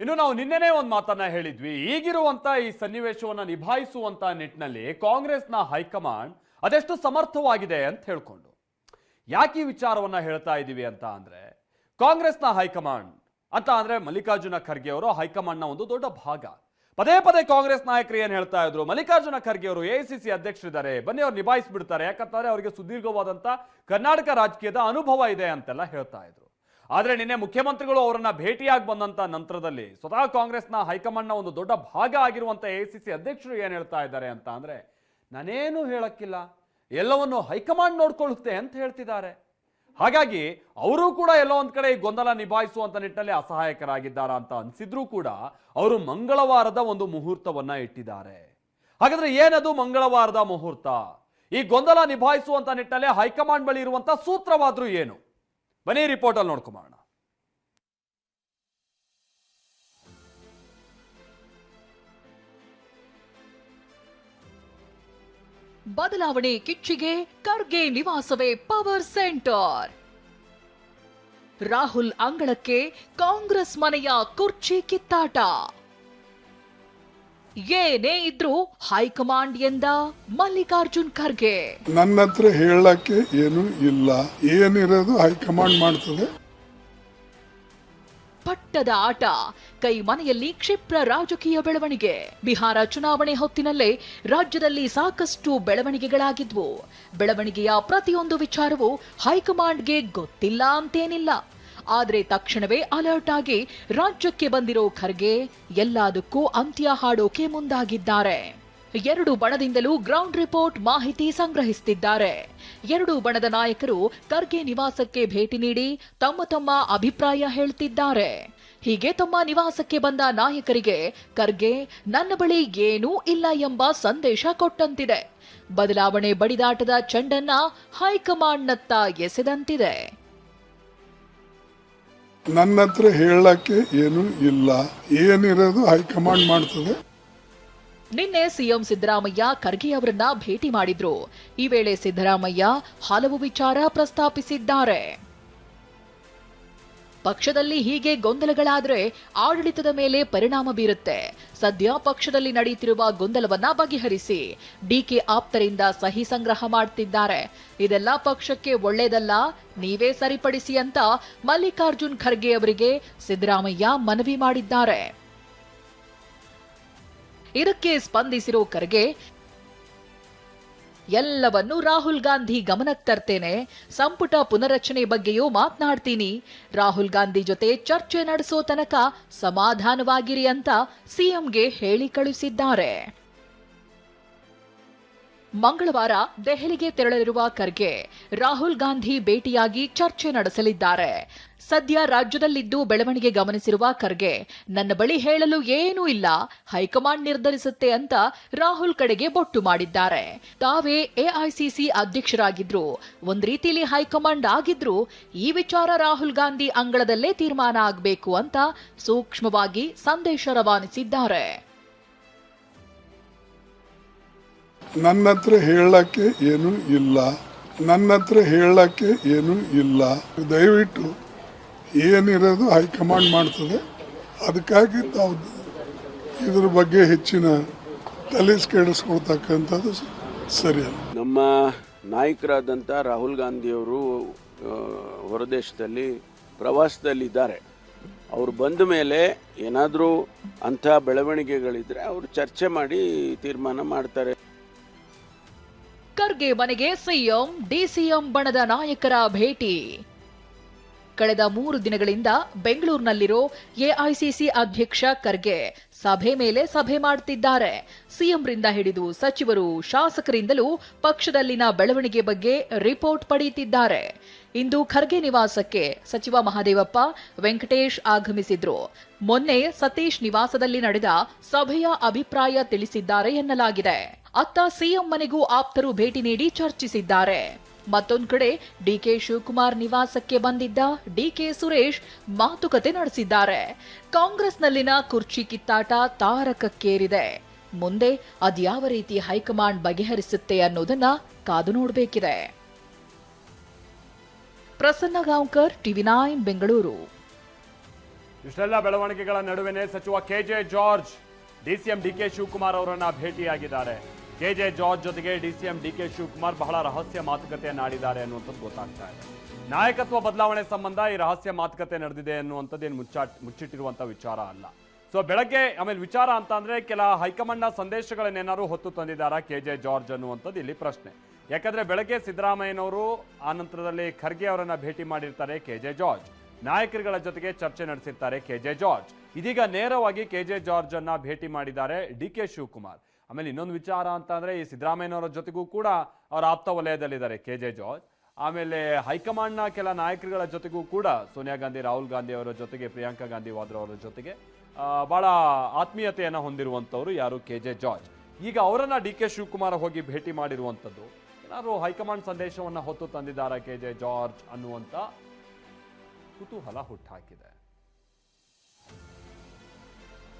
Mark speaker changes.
Speaker 1: ಇನ್ನು ನಾವು ನಿನ್ನೆನೇ ಒಂದು ಮಾತನ್ನ ಹೇಳಿದ್ವಿ. ಈಗಿರುವಂತ ಈ ಸನ್ನಿವೇಶವನ್ನ ನಿಭಾಯಿಸುವಂತ ನಿಟ್ಟಿನಲ್ಲಿ ಕಾಂಗ್ರೆಸ್ನ ಹೈಕಮಾಂಡ್ ಅದೆಷ್ಟು ಸಮರ್ಥವಾಗಿದೆ ಅಂತ ಹೇಳ್ಕೊಂಡು. ಯಾಕೆ ಈ ವಿಚಾರವನ್ನ ಹೇಳ್ತಾ ಇದ್ದೀವಿ ಅಂತ ಅಂದ್ರೆ, ಕಾಂಗ್ರೆಸ್ನ ಹೈಕಮಾಂಡ್ ಅಂತ ಅಂದ್ರೆ ಮಲ್ಲಿಕಾರ್ಜುನ ಖರ್ಗೆ ಅವರು ಹೈಕಮಾಂಡ್ನ ಒಂದು ದೊಡ್ಡ ಭಾಗ. ಪದೇ ಪದೇ ಕಾಂಗ್ರೆಸ್ ನಾಯಕರು ಏನ್ ಹೇಳ್ತಾ ಇದ್ರು? ಮಲ್ಲಿಕಾರ್ಜುನ ಖರ್ಗೆ ಅವರು ಎಐಸಿಸಿ ಅಧ್ಯಕ್ಷರಿದ್ದಾರೆ. ಬನ್ನಿ ಅವ್ರು ನಿಭಾಯಿಸ್ಬಿಡ್ತಾರೆ. ಯಾಕಂತಂದ್ರೆ ಅವರಿಗೆ ಸುದೀರ್ಘವಾದಂತ ಕರ್ನಾಟಕ ರಾಜಕೀಯದ ಅನುಭವ ಇದೆ ಅಂತೆಲ್ಲ ಹೇಳ್ತಾ ಇದ್ರು. ಆದ್ರೆ ನಿನ್ನೆ ಮುಖ್ಯಮಂತ್ರಿಗಳು ಅವರನ್ನ ಭೇಟಿಯಾಗಿ ಬಂದಂತ ನಂತರದಲ್ಲಿ ಸ್ವತಃ ಕಾಂಗ್ರೆಸ್ನ ಹೈಕಮಾಂಡ್ನ ಒಂದು ದೊಡ್ಡ ಭಾಗ ಆಗಿರುವಂತ ಎಐಸಿಸಿ ಅಧ್ಯಕ್ಷರು ಏನ್ ಹೇಳ್ತಾ ಇದ್ದಾರೆ ಅಂತ ಅಂದ್ರೆ, ನಾನೇನು ಹೇಳಕ್ಕಿಲ್ಲ, ಎಲ್ಲವನ್ನು ಹೈಕಮಾಂಡ್ ನೋಡ್ಕೊಳ್ಳುತ್ತೆ ಅಂತ ಹೇಳ್ತಿದ್ದಾರೆ. ಹಾಗಾಗಿ ಅವರು ಕೂಡ ಎಲ್ಲೋ ಒಂದ್ ಕಡೆ ಈ ಗೊಂದಲ ನಿಭಾಯಿಸುವಂತ ನಿಟ್ಟಿನಲ್ಲಿ ಅಸಹಾಯಕರಾಗಿದ್ದಾರಾ ಅಂತ ಅನ್ಸಿದ್ರು ಕೂಡ ಅವರು ಮಂಗಳವಾರದ ಒಂದು ಮುಹೂರ್ತವನ್ನ ಇಟ್ಟಿದ್ದಾರೆ. ಹಾಗಾದ್ರೆ ಏನದು ಮಂಗಳವಾರದ ಮುಹೂರ್ತ? ಈ ಗೊಂದಲ ನಿಭಾಯಿಸುವಂತ ನಿಟ್ಟಿನಲ್ಲಿ ಹೈಕಮಾಂಡ್ ಬಳಿ ಇರುವಂತ ಸೂತ್ರವಾದ್ರೂ ಏನು? ಬನ್ನಿ ರಿಪೋರ್ಟ್ ಅಲ್ಲಿ ನೋಡ್ಕೊಂಬೋಣ
Speaker 2: ಬದಲಾವಣೆ ಕಿಚ್ಚಿಗೆ ಖರ್ಗೆ ನಿವಾಸವೇ ಪವರ್ ಸೆಂಟರ್ ರಾಹುಲ್ ಅಂಗಳಕ್ಕೆ ಕಾಂಗ್ರೆಸ್ ಮನೆಯ ಕುರ್ಚಿ ಕಿತ್ತಾಟ. ಏನೇ ಇದ್ರೂ ಹೈಕಮಾಂಡ್ ಎಂದ ಮಲ್ಲಿಕಾರ್ಜುನ್ ಖರ್ಗೆ.
Speaker 3: ನನ್ನ ಹತ್ರ ಹೇಳಕ್ಕೆ ಏನು ಇಲ್ಲ. ಏನಿರೋದು ಹೈಕಮಾಂಡ್ ಮಾಡ್ತದೆ?
Speaker 2: ಪಟ್ಟದ ಆಟ ಕೈ ಮನೆಯಲ್ಲಿ ಕ್ಷಿಪ್ರ ರಾಜಕೀಯ ಬೆಳವಣಿಗೆ. ಬಿಹಾರ ಚುನಾವಣೆ ಹೊತ್ತಿನಲ್ಲೇ ರಾಜ್ಯದಲ್ಲಿ ಸಾಕಷ್ಟು ಬೆಳವಣಿಗೆಗಳಾಗಿದ್ವು. ಬೆಳವಣಿಗೆಯ ಪ್ರತಿಯೊಂದು ವಿಚಾರವೂ ಹೈಕಮಾಂಡ್ಗೆ ಗೊತ್ತಿಲ್ಲ ಅಂತೇನಿಲ್ಲ. ಆದ್ರೆ ತಕ್ಷಣವೇ ಅಲರ್ಟ್ ಆಗಿ ರಾಜ್ಯಕ್ಕೆ ಬಂದಿರೋ ಖರ್ಗೆ ಎಲ್ಲದಕ್ಕೂ ಅಂತ್ಯ ಹಾಡೋಕೆ ಮುಂದಾಗಿದ್ದಾರೆ. ಎರಡು ಬಣದಿಂದಲೂ ಗ್ರೌಂಡ್ ರಿಪೋರ್ಟ್ ಮಾಹಿತಿ ಸಂಗ್ರಹಿಸುತ್ತಿದ್ದಾರೆ ಎರಡು ಬಣದ ನಾಯಕರು ಖರ್ಗೆ ನಿವಾಸಕ್ಕೆ ಭೇಟಿ ನೀಡಿ ತಮ್ಮ ತಮ್ಮ ಅಭಿಪ್ರಾಯ ಹೇಳ್ತಿದ್ದಾರೆ. ಹೀಗೆ ತಮ್ಮ ನಿವಾಸಕ್ಕೆ ಬಂದ ನಾಯಕರಿಗೆ ಖರ್ಗೆ ನನ್ನ ಬಳಿ ಏನೂ ಇಲ್ಲ ಎಂಬ ಸಂದೇಶ ಕೊಟ್ಟಂತಿದೆ. ಬದಲಾವಣೆ ಬಡಿದಾಟದ ಚೆಂಡನ್ನ ಹೈಕಮಾಂಡ್ನತ್ತ ಎಸೆದಂತಿದೆ.
Speaker 3: ನನ್ನ ಹತ್ರ ಹೇಳಕ್ಕೆ ಏನು ಇಲ್ಲ. ಏನಿರೋದು ಹೈಕಮಾಂಡ್ ಮಾಡ್ತದೆ.
Speaker 2: ನಿನ್ನೆ ಸಿಎಂ ಸಿದ್ದರಾಮಯ್ಯ ಖರ್ಗೆ ಅವರನ್ನ ಭೇಟಿ ಮಾಡಿದ್ರು. ಈ ವೇಳೆ ಸಿದ್ದರಾಮಯ್ಯ ಹಲವು ವಿಚಾರ ಪ್ರಸ್ತಾಪಿಸಿದ್ದಾರೆ. ಪಕ್ಷದಲ್ಲಿ ಹೀಗೆ ಗೊಂದಲಗಳಾದರೆ ಆಡಳಿತದ ಮೇಲೆ ಪರಿಣಾಮ ಬೀರುತ್ತೆ. ಸದ್ಯ ಪಕ್ಷದಲ್ಲಿ ನಡೆಯುತ್ತಿರುವ ಗೊಂದಲವನ್ನ ಬಗೆಹರಿಸಿ. ಡಿಕೆ ಆಪ್ತರಿಂದ ಸಹಿ ಸಂಗ್ರಹ ಮಾಡ್ತಿದ್ದಾರೆ. ಇದೆಲ್ಲ ಪಕ್ಷಕ್ಕೆ ಒಳ್ಳೆಯದಲ್ಲ ನೀವೇ ಸರಿಪಡಿಸಿ ಅಂತ ಮಲ್ಲಿಕಾರ್ಜುನ್ ಖರ್ಗೆ ಅವರಿಗೆ ಸಿದ್ದರಾಮಯ್ಯ ಮನವಿ ಮಾಡಿದ್ದಾರೆ. ಇದಕ್ಕೆ ಸ್ಪಂದಿಸಿರೋ ಖರ್ಗೆ ಎಲ್ಲವನ್ನು ರಾಹುಲ್ ಗಾಂಧಿ ಗಮನಕ್ಕೆ ತರ್ತೇನೆ. ಸಂಪುಟ ಪುನರಚನೆ ಬಗ್ಗೆಯೂ ಮಾತನಾಡ್ತೀನಿ. ರಾಹುಲ್ ಗಾಂಧಿ ಜೊತೆ ಚರ್ಚೆ ನಡೆಸೋ ತನಕ ಸಮಾಧಾನವಾಗಿರಿ ಅಂತ ಸಿಎಂಗೆ ಹೇಳಿ ಕಳುಹಿಸಿದ್ದಾರೆ. ಮಂಗಳವಾರ ದೆಹಲಿಗೆ ತೆರಳಲಿರುವ ಖರ್ಗೆ, ರಾಹುಲ್ ಗಾಂಧಿ ಭೇಟಿಯಾಗಿ ಚರ್ಚೆ ನಡೆಸಲಿದ್ದಾರೆ. ಸದ್ಯ ರಾಜ್ಯದಲ್ಲಿದ್ದು ಬೆಳವಣಿಗೆ ಗಮನಿಸಿರುವ ಖರ್ಗೆ, ನನ್ನ ಬಳಿ ಹೇಳಲು ಏನೂ ಇಲ್ಲ, ಹೈಕಮಾಂಡ್ ನಿರ್ಧರಿಸುತ್ತೆ ಅಂತ ರಾಹುಲ್ ಕಡೆಗೆ ಬೊಟ್ಟು ಮಾಡಿದ್ದಾರೆ. ತಾವೇ ಎಐಸಿಸಿ ಅಧ್ಯಕ್ಷರಾಗಿದ್ರು, ಒಂದ್ ರೀತಿಲಿ ಹೈಕಮಾಂಡ್ ಆಗಿದ್ರು, ಈ ವಿಚಾರ ರಾಹುಲ್ ಗಾಂಧಿ ಅಂಗಳದಲ್ಲೇ ತೀರ್ಮಾನ ಆಗಬೇಕು ಅಂತ ಸೂಕ್ಷ್ಮವಾಗಿ ಸಂದೇಶ ರವಾನಿಸಿದ್ದಾರೆ.
Speaker 3: ನನ್ನ ಹತ್ರ ಹೇಳಕ್ಕೆ ಏನು ಇಲ್ಲ. ನನ್ನ ಹತ್ರ ಹೇಳಕ್ಕೆ ಏನು ಇಲ್ಲ. ದಯವಿಟ್ಟು ಏನಿರೋದು ಹೈಕಮಾಂಡ್ ಮಾಡ್ತದೆ, ಅದಕ್ಕಾಗಿ ತಾವು ಇದ್ರ ಬಗ್ಗೆ ಹೆಚ್ಚಿನ ತಲೆಸ್ ಕೆಡಿಸ್ಕೊಳ್ತಕ್ಕಂಥದ್ದು ಸರಿಯಲ್ಲ
Speaker 4: ನಮ್ಮ ನಾಯಕರಾದಂಥ ರಾಹುಲ್ ಗಾಂಧಿಯವರು ಹೊರದೇಶದಲ್ಲಿ ಪ್ರವಾಸದಲ್ಲಿದ್ದಾರೆ. ಅವರು ಬಂದ ಮೇಲೆ ಏನಾದರೂ ಅಂಥ ಬೆಳವಣಿಗೆಗಳಿದ್ದರೆ ಅವರು ಚರ್ಚೆ ಮಾಡಿ ತೀರ್ಮಾನ ಮಾಡ್ತಾರೆ.
Speaker 2: ಖರ್ಗೆ ಮನೆಗೆ ಸಿಎಂ, ಡಿಸಿಎಂ ಬಣದ ನಾಯಕರ ಭೇಟಿ. ಕಳೆದ ಮೂರು ದಿನಗಳಿಂದ ಬೆಂಗಳೂರಿನಲ್ಲಿರೋ ಎಐಸಿಸಿ ಅಧ್ಯಕ್ಷ ಖರ್ಗೆ ಸಭೆ ಮೇಲೆ ಸಭೆ ಮಾಡ್ತಿದ್ದಾರೆ. ಸಿಎಂರಿಂದ ಹಿಡಿದು ಸಚಿವರು ಶಾಸಕರಿಂದಲೂ ಪಕ್ಷದಲ್ಲಿನ ಬೆಳವಣಿಗೆ ಬಗ್ಗೆ ರಿಪೋರ್ಟ್ ಪಡೆಯುತ್ತಿದ್ದಾರೆ. ಇಂದು ಖರ್ಗೆ ನಿವಾಸಕ್ಕೆ ಸಚಿವ ಮಹಾದೇವಪ್ಪ, ವೆಂಕಟೇಶ್ ಆಗಮಿಸಿದ್ರು. ಮೊನ್ನೆ ಸತೀಶ್ ನಿವಾಸದಲ್ಲಿ ನಡೆದ ಸಭೆಯ ಅಭಿಪ್ರಾಯ ತಿಳಿಸಿದ್ದಾರೆ ಎನ್ನಲಾಗಿದೆ. ಅತ್ತ ಸಿಎಂ ಮನೆಗೂ ಆಪ್ತರು ಭೇಟಿ ನೀಡಿ ಚರ್ಚಿಸಿದ್ದಾರೆ. ಮತ್ತೊಂದು ಕಡೆ ಡಿಕೆ ಶಿವಕುಮಾರ್ ನಿವಾಸಕ್ಕೆ ಬಂದಿದ್ದ ಡಿಕೆ ಸುರೇಶ್ ಮಾತುಕತೆ ನಡೆಸಿದ್ದಾರೆ. ಕಾಂಗ್ರೆಸ್ನಲ್ಲಿನ ಕುರ್ಚಿ ಕಿತ್ತಾಟ ತಾರಕಕ್ಕೇರಿದೆ. ಮುಂದೆ ಅದ್ಯಾವ ರೀತಿ ಹೈಕಮಾಂಡ್ ಬಗೆಹರಿಸುತ್ತೆ ಅನ್ನೋದನ್ನ ಕಾದು ನೋಡಬೇಕಿದೆ. Prasanna Gaonkar, TV nine Bengaluru.
Speaker 1: ಇಷ್ಟೆಲ್ಲ ಬೆಳವಣಿಗೆಗಳ ನಡುವೆನೇ ಸಚಿವ K J George, DCM D K Shivakumar ಅವರನ್ನ ಭೇಟಿಯಾಗಿದ್ದಾರೆ. ಕೆಜೆ ಜಾರ್ಜ್ ಜೊತೆಗೆ ಡಿಸಿಎಂ ಡಿ ಕೆ ಶಿವಕುಮಾರ್ ಬಹಳ ರಹಸ್ಯ ಮಾತುಕತೆ ಆಡಿದ್ದಾರೆ ಅನ್ನುವಂಥದ್ದು ಗೊತ್ತಾಗ್ತಾ ಇದೆ. ನಾಯಕತ್ವ ಬದಲಾವಣೆ ಸಂಬಂಧ ಈ ರಹಸ್ಯ ಮಾತುಕತೆ ನಡೆದಿದೆ ಅನ್ನುವಂಥದ್ದೇನು ಮುಚ್ಚಾಟ್ ಮುಚ್ಚಿಟ್ಟಿರುವಂಥ ವಿಚಾರ ಅಲ್ಲ. ಸೊ ಬೆಳಗ್ಗೆ ಆಮೇಲೆ ವಿಚಾರ ಅಂತ ಅಂದ್ರೆ ಕೆಲ ಹೈಕಮಾಂಡ್ನ ಸಂದೇಶಗಳನ್ನೇನಾದ್ರು ಹೊತ್ತು ತಂದಿದ್ದಾರಾ ಕೆ ಜೆ ಜಾರ್ಜ್ ಅನ್ನುವಂಥದ್ದು ಇಲ್ಲಿ ಪ್ರಶ್ನೆ. ಯಾಕಂದ್ರೆ ಬೆಳಗ್ಗೆ ಸಿದ್ದರಾಮಯ್ಯನವರು ಆ ನಂತರದಲ್ಲಿ ಖರ್ಗೆ ಅವರನ್ನು ಭೇಟಿ ಮಾಡಿರ್ತಾರೆ ಕೆ ಜೆ ಜಾರ್ಜ್. ನಾಯಕರುಗಳ ಜೊತೆಗೆ ಚರ್ಚೆ ನಡೆಸಿರ್ತಾರೆ ಕೆ ಜೆ ಜಾರ್ಜ್. ಇದೀಗ ನೇರವಾಗಿ ಕೆ ಜೆ ಜಾರ್ಜ್ ಅನ್ನ ಭೇಟಿ ಮಾಡಿದ್ದಾರೆ ಡಿ ಕೆ ಶಿವಕುಮಾರ್. ಆಮೇಲೆ ಇನ್ನೊಂದು ವಿಚಾರ ಅಂತ ಅಂದ್ರೆ ಈ ಸಿದ್ದರಾಮಯ್ಯನವರ ಜೊತೆಗೂ ಕೂಡ ಅವರ ಆಪ್ತ ವಲಯದಲ್ಲಿದ್ದಾರೆ, ಕೆ ಜೆ ಜಾರ್ಜ್. ಆಮೇಲೆ ಹೈಕಮಾಂಡ್ನ ಕೆಲ ನಾಯಕರುಗಳ ಜೊತೆಗೂ ಕೂಡ ಸೋನಿಯಾ ಗಾಂಧಿ, ರಾಹುಲ್ ಗಾಂಧಿ ಅವರ ಜೊತೆಗೆ, ಪ್ರಿಯಾಂಕಾ ಗಾಂಧಿ, ವಾದ್ರಾ ಅವರ ಜೊತೆಗೆ ಭಾಳ ಆತ್ಮೀಯತೆಯನ್ನ ಹೊಂದಿರುವಂತವರು ಯಾರು ಕೆ ಜೆ ಜಾರ್ಜ್. ಈಗ ಅವರನ್ನು ಡಿ ಕೆ ಶಿವಕುಮಾರ್ ಹೋಗಿ ಭೇಟಿ ಮಾಡಿರುವಂತದ್ದು ಏನಾದ್ರು ಹೈಕಮಾಂಡ್ ಸಂದೇಶವನ್ನ ಹೊತ್ತು ತಂದಿದ್ದಾರೆ ಕೆ ಜೆ ಜಾರ್ಜ್ ಅನ್ನುವಂತ ಕುತೂಹಲ ಹುಟ್ಟಾಕಿದೆ.